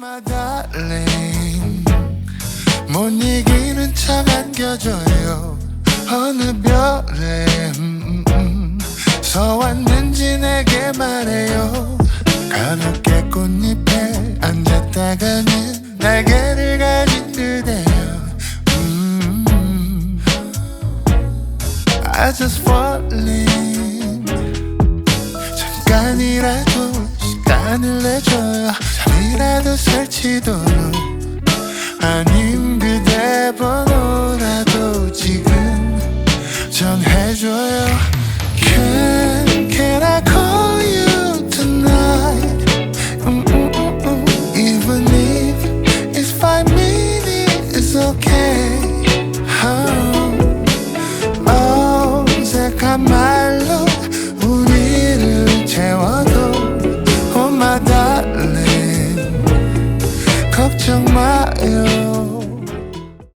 my darling 못 이기는 척 안겨줘요. 어느 별에 음, 음, 서 왔는지 내게 말해요. 가볍게 꽃잎에 앉았다가는 날개를 가진 그대여. 음, I just falling. 잠깐이라도 시간을 내줘요. 잠 이라도 설치도록 아님 그대 번호라도 지금 전해줘요 Can, can I call you tonight 음, 음, 음, 음. Even if it's five minutes it's okay oh, 어색한 말로 우리를 채워도 Oh my darling 걱정 마요